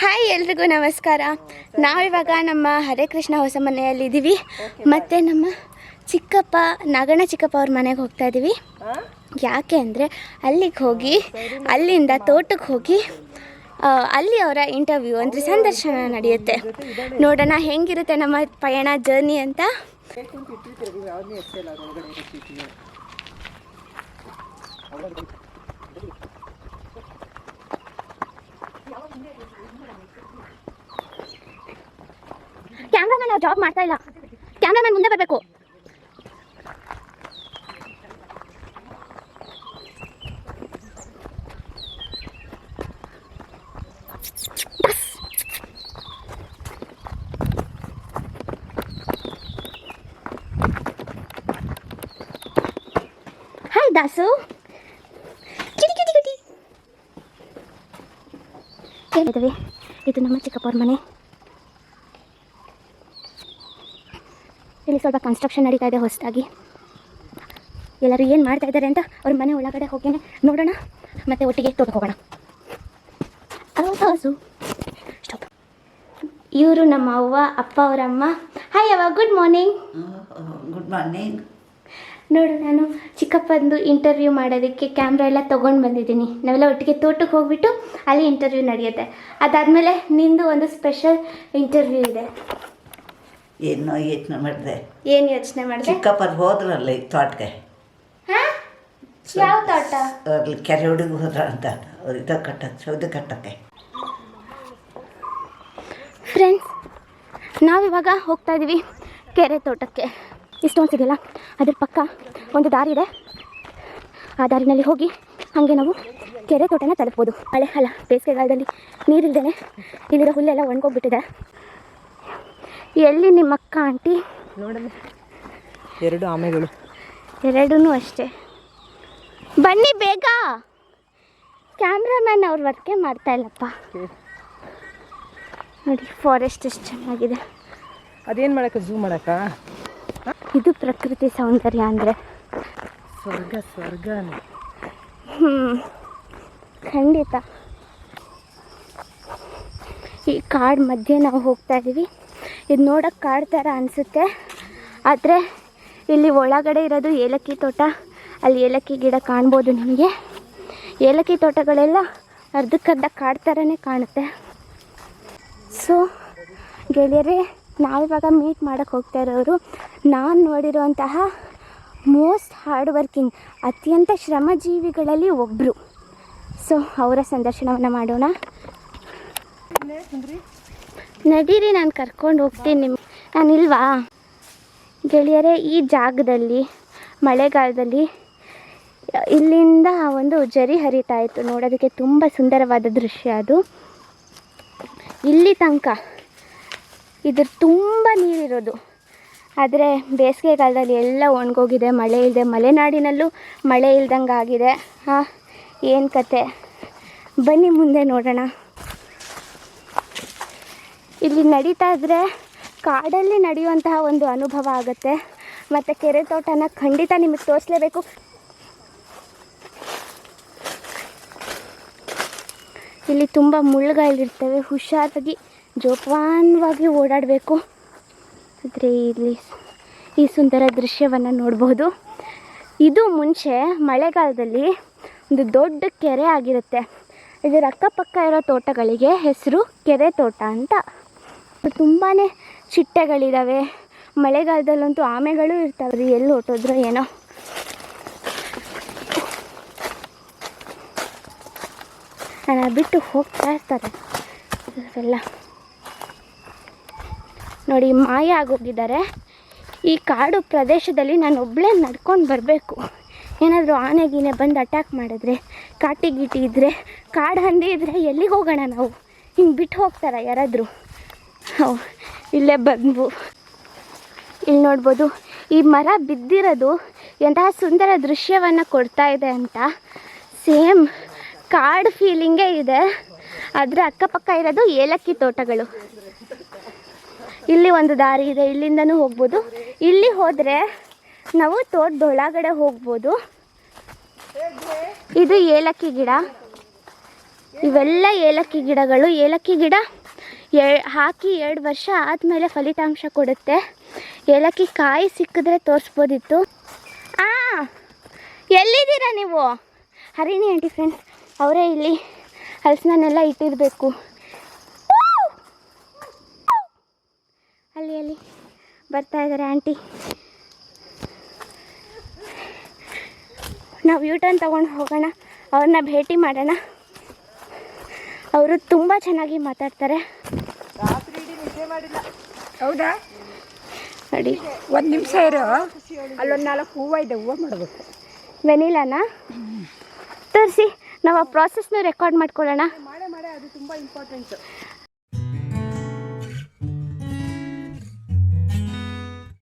Hi ಎಲ್ರಿಗೂ ನಮಸ್ಕಾರ. ನಾವಿವಾಗ ನಮ್ಮ ಹರೇ ಕೃಷ್ಣ ಹೊಸ ಮನೆಯಲ್ಲಿ ಇದ್ದೀವಿ ಮತ್ತು ನಮ್ಮ ಚಿಕ್ಕಪ್ಪ, ನಾಗಣ್ಣ ಚಿಕ್ಕಪ್ಪ ಅವ್ರ ಮನೆಗೆ ಹೋಗ್ತಾ ಇದ್ದೀವಿ ಯಾಕೆ ಅಂದರೆ ಅಲ್ಲಿಗೆ ಹೋಗಿ, ಅಲ್ಲಿಂದ ತೋಟಕ್ಕೆ ಹೋಗಿ ಅಲ್ಲಿ ಅವರ ಇಂಟರ್ವ್ಯೂ ಅಂದರೆ ಸಂದರ್ಶನ ನಡೆಯುತ್ತೆ. ನೋಡೋಣ ಹೆಂಗಿರುತ್ತೆ ನಮ್ಮ ಪಯಣ ಜರ್ನಿ ಅಂತ. ಕ್ಯಾಮ್ರಾಮನ್ ಅವ್ರು ಜಾಬ್ ಮಾಡ್ತಾ ಇಲ್ಲ. ಕ್ಯಾಮ್ರಾಮನ್ ಮುಂದೆ ಬರಬೇಕು. ಹಾಯ್ ದಾಸು ಕಿಟಿ ಕಿಟಿ ಕಿಟಿ ಇದು ನಮ್ಮ ಚಿಕ್ಕಪ್ಪವ್ರ ಮನೆ ಇಲ್ಲಿ ಸ್ವಲ್ಪ ಕನ್ಸ್ಟ್ರಕ್ಷನ್ ನಡೀತಾ ಇದೆ ಹೊಸದಾಗಿ. ಎಲ್ಲರೂ ಏನು ಮಾಡ್ತಾ ಇದ್ದಾರೆ ಅಂತ ಅವ್ರ ಮನೆ ಒಳಗಡೆ ಹೋಗೇನೆ ನೋಡೋಣ. ಮತ್ತೆ ಒಟ್ಟಿಗೆ ತೋಟಕ್ಕೆ ಹೋಗೋಣ. ಹಸು ಸ್ಟಾಪ್ ಇವರು ನಮ್ಮ ಅವ್ವ ಅಪ್ಪ ಅವರಮ್ಮ ಹಾಯ್ ಅವ್ವ. ಗುಡ್ ಮಾರ್ನಿಂಗ್ ಗುಡ್ ಮಾರ್ನಿಂಗ್ ನೋಡು ನಾನು ಚಿಕ್ಕಪ್ಪಂದು ಇಂಟರ್ವ್ಯೂ ಮಾಡೋದಕ್ಕೆ ಕ್ಯಾಮ್ರಾ ಎಲ್ಲ ತೊಗೊಂಡು ಬಂದಿದ್ದೀನಿ. ನಾವೆಲ್ಲ ಒಟ್ಟಿಗೆ ತೋಟಕ್ಕೆ ಹೋಗ್ಬಿಟ್ಟು ಅಲ್ಲಿ ಇಂಟರ್ವ್ಯೂ ನಡೆಯುತ್ತೆ. ಅದಾದಮೇಲೆ ನಿಂದು ಒಂದು ಸ್ಪೆಷಲ್ ಇಂಟರ್ವ್ಯೂ ಇದೆ. ಏನೋ ಯೋಚನೆ ಮಾಡಿದೆ. ಏನು ಯೋಚನೆ ಮಾಡಿದೆ? ಚಿಕ್ಕಪ್ಪರು ಹೋದ್ರಲ್ಲ ಈ ತೋಟಕ್ಕೆ. ಯಾವ ತೋಟ? ಅಲ್ಲಿ ಕೆರೆ ಹುಡುಗ ಹೋದ್ರ ಅಂತ. ಅವ್ರು ಇದು ಕಟ್ಟಕ್ಕೆ ಸೌದೆ ಕಟ್ಟಕ್ಕೆ. ಫ್ರೆಂಡ್ಸ್ ನಾವಿವಾಗ ಹೋಗ್ತಾ ಇದ್ದೀವಿ ಕೆರೆ ತೋಟಕ್ಕೆ. ಇಷ್ಟೊಂದು ಸಿಗಲ್ಲ ಅದ್ರ ಪಕ್ಕ ಒಂದು ದಾರಿ ಇದೆ. ಆ ದಾರಿನಲ್ಲಿ ಹೋಗಿ ಹಾಗೆ ನಾವು ಕೆರೆ ತೋಟನ ತಲುಪ್ಬೋದು. ಮಳೆ ಅಲ್ಲ ಬೇಸಿಗೆಗಾಲದಲ್ಲಿ ನೀರಿಲ್ದೇ ಇಲ್ಲಿರೋ ಹುಲ್ಲೆಲ್ಲ ಒಣಗೋಗ್ಬಿಟ್ಟಿದೆ. ಎಲ್ಲಿ ನಿಮ್ಮ ಅಕ್ಕ ಆಂಟಿ? ನೋಡಲ್ಲ ಎರಡು ಆಮೆಗಳು. ಎರಡೂ ಅಷ್ಟೇ. ಬನ್ನಿ ಬೇಗ. ಕ್ಯಾಮ್ರಾಮ್ಯಾನ್ ಅವ್ರ ವರ್ಕೆ ಮಾಡ್ತಾ ಇಲ್ಲಪ್ಪ. ನೋಡಿ ಫಾರೆಸ್ಟ್ ಎಷ್ಟು ಚೆನ್ನಾಗಿದೆ. ಅದೇನು ಮಾಡಕ್ಕೆ ಝೂ ಮಾಡಕ್ಕ? ಇದು ಪ್ರಕೃತಿ ಸೌಂದರ್ಯ ಅಂದರೆ. ಸ್ವರ್ಗ ಸ್ವರ್ಗ ಹ್ಞೂ ಖಂಡಿತ. ಈ ಕಾಡು ಮಧ್ಯೆ ನಾವು ಹೋಗ್ತಾ ಇದ್ದೀವಿ ಇದು ನೋಡೋಕ್ಕೆ ಕಾಡು ಥರ ಅನಿಸುತ್ತೆ. ಆದರೆ ಇಲ್ಲಿ ಒಳಗಡೆ ಇರೋದು ಏಲಕ್ಕಿ ತೋಟ. ಅಲ್ಲಿ ಏಲಕ್ಕಿ ಗಿಡ ಕಾಣ್ಬೋದು ನಿಮಗೆ. ಏಲಕ್ಕಿ ತೋಟಗಳೆಲ್ಲ ಅರ್ಧಕ್ಕರ್ಧ ಕಾಡು ಥರನೇ ಕಾಣುತ್ತೆ. ಸೊ ಗೆಳೆಯರೇ, ನಾವಿವಾಗ ಮೀಟ್ ಮಾಡೋಕ್ಕೆ ಹೋಗ್ತಾ ಇರೋರು ನಾನು ನೋಡಿರುವಂತಹ ಮೋಸ್ಟ್ ಹಾರ್ಡ್ ವರ್ಕಿಂಗ್ ಅತ್ಯಂತ ಶ್ರಮಜೀವಿಗಳಲ್ಲಿ ಒಬ್ಬರು ಸೊ ಅವರ ಸಂದರ್ಶನವನ್ನು ಮಾಡೋಣ. ನಡೀರಿ, ನಾನು ಕರ್ಕೊಂಡು ಹೋಗ್ತೀನಿ ನಿಮ್ಗೆ ನಾನಿಲ್ವಾ ಗೆಳೆಯರೇ, ಈ ಜಾಗದಲ್ಲಿ, ಮಳೆಗಾಲದಲ್ಲಿ, ಇಲ್ಲಿಂದ ಒಂದು ಜರಿ ಹರಿತಾ ಇತ್ತು. ನೋಡೋದಕ್ಕೆ ತುಂಬ ಸುಂದರವಾದ ದೃಶ್ಯ ಅದು. ಇಲ್ಲಿ ತನಕ ಇದ್ರ ತುಂಬ ನೀರಿರೋದು. ಆದರೆ ಬೇಸಿಗೆಗಾಲದಲ್ಲಿ ಎಲ್ಲ ಒಣಗೋಗಿದೆ. ಮಳೆ ಇಲ್ಲದೆ ಮಲೆನಾಡಿನಲ್ಲೂ ಮಳೆ ಇಲ್ದಂಗೆ ಆಗಿದೆ ಹಾಂ ಏನು ಕತೆ? ಬನ್ನಿ ಮುಂದೆ ನೋಡೋಣ. ಇಲ್ಲಿ ನಡೀತಾ ಇದ್ದರೆ ಕಾಡಲ್ಲಿ ನಡೆಯುವಂತಹ ಒಂದು ಅನುಭವ ಆಗುತ್ತೆ. ಮತ್ತು ಕೆರೆ ತೋಟನ ಖಂಡಿತ ನಿಮಗೆ ತೋರಿಸ್ಲೇಬೇಕು. ಇಲ್ಲಿ ತುಂಬ ಮುಳ್ಳುಗಳಿರ್ತವೆ ಹುಷಾರಾಗಿ, ಜೋಪಾನವಾಗಿ ಓಡಾಡಬೇಕು. ಆದರೆ ಇಲ್ಲಿ ಈ ಸುಂದರ ದೃಶ್ಯವನ್ನು ನೋಡ್ಬೋದು. ಇದು ಮುಂಚೆ ಮಳೆಗಾಲದಲ್ಲಿ ಒಂದು ದೊಡ್ಡ ಕೆರೆ ಆಗಿರುತ್ತೆ. ಇದರ ಅಕ್ಕಪಕ್ಕ ಇರೋ ತೋಟಗಳಿಗೆ ಹೆಸರು ಕೆರೆ ತೋಟ ಅಂತ. ತುಂಬಾ ಚಿಟ್ಟೆಗಳಿದ್ದಾವೆ ಮಳೆಗಾಲದಲ್ಲಂತೂ ಆಮೆಗಳು ಇರ್ತಾವೆ. ರೀ ಎಲ್ಲಿ ಹೊಟ್ಟೋದ್ರೋ ಏನೋ. ನಾನು ಬಿಟ್ಟು ಹೋಗ್ತಾ ಇರ್ತಾರೆ. ಎಲ್ಲ ನೋಡಿ, ಮಾಯ ಆಗೋಗಿದ್ದಾರೆ. ಈ ಕಾಡು ಪ್ರದೇಶದಲ್ಲಿ ನಾನು ಒಬ್ಬಳೇ ನಡ್ಕೊಂಡು ಬರಬೇಕು. ಏನಾದರೂ ಆನೆ ಗೀನೆ ಬಂದು ಅಟ್ಯಾಕ್ ಮಾಡಿದ್ರೆ, ಕಾಟಿ ಗೀಟಿ ಇದ್ದರೆ ಕಾಡು ಹಂದಿ ಇದ್ದರೆ ಎಲ್ಲಿಗೆ ಹೋಗೋಣ ನಾವು? ಹಿಂಗೆ ಬಿಟ್ಟು ಹೋಗ್ತಾರ ಯಾರಾದರೂ? ಇಲ್ಲೇ ಬಂದ್ವು. ಇಲ್ಲಿ ನೋಡ್ಬೋದು, ಈ ಮರ ಬಿದ್ದಿರೋದು ಎಂತಹ ಸುಂದರ ದೃಶ್ಯವನ್ನು ಕೊಡ್ತಾ ಇದೆ ಅಂತ. ಸೇಮ್ ಕಾಡು ಫೀಲಿಂಗೇ ಇದೆ. ಅದರ ಅಕ್ಕಪಕ್ಕ ಇರೋದು ಏಲಕ್ಕಿ ತೋಟಗಳು. ಇಲ್ಲಿ ಒಂದು ದಾರಿ ಇದೆ, ಇಲ್ಲಿಂದನೂ ಹೋಗ್ಬೋದು. ಇಲ್ಲಿ ಹೋದರೆ ನಾವು ತೋಟದೊಳಗಡೆ ಹೋಗ್ಬೋದು. ಇದು ಏಲಕ್ಕಿ ಗಿಡ. ಇವೆಲ್ಲ ಏಲಕ್ಕಿ ಗಿಡಗಳು. ಏಲಕ್ಕಿ ಗಿಡ ಎ ಹಾಕಿ ಎರಡು ವರ್ಷ ಆದಮೇಲೆ ಫಲಿತಾಂಶ ಕೊಡುತ್ತೆ. ಏಲಕ್ಕಿ ಕಾಯಿ ಸಿಕ್ಕಿದ್ರೆ ತೋರಿಸ್ಬೋದಿತ್ತು. ಆ, ಎಲ್ಲಿದ್ದೀರಾ ನೀವು? ಹರಿಣಿ ಆಂಟಿ ಫ್ರೆಂಡ್ಸ್, ಅವರೇ ಇಲ್ಲಿ ಹಲಸಿನನ್ನೆಲ್ಲ ಇಟ್ಟಿರಬೇಕು. ಅಲ್ಲಿ ಅಲ್ಲಿ ಬರ್ತಾ ಇದ್ದಾರೆ ಆಂಟಿ. ನಾವು ಯೂಟರ್ನ್ ತೊಗೊಂಡು ಹೋಗೋಣ, ಅವ್ರನ್ನ ಭೇಟಿ ಮಾಡೋಣ. ಅವರು ತುಂಬ ಚೆನ್ನಾಗಿ ಮಾತಾಡ್ತಾರೆ. ಹೌದಾ? ನೋಡಿ. ಒಂದು ನಿಮಿಷ ಇರೋ. ಅಲ್ಲೊಂದು ನಾಲ್ಕು ಹೂವು ಇದೆ ಹೂವು ಮಾಡಬೇಕು. ವೆನಿಲಾನ? ತೋರಿಸಿ ನಾವು ಆ ಪ್ರಾಸೆಸ್ನ ರೆಕಾರ್ಡ್ ಮಾಡ್ಕೊಳ್ಳೋಣ. ಮಾಡೇ ಮಾಡೇ ಅದು ತುಂಬ ಇಂಪಾರ್ಟೆಂಟ್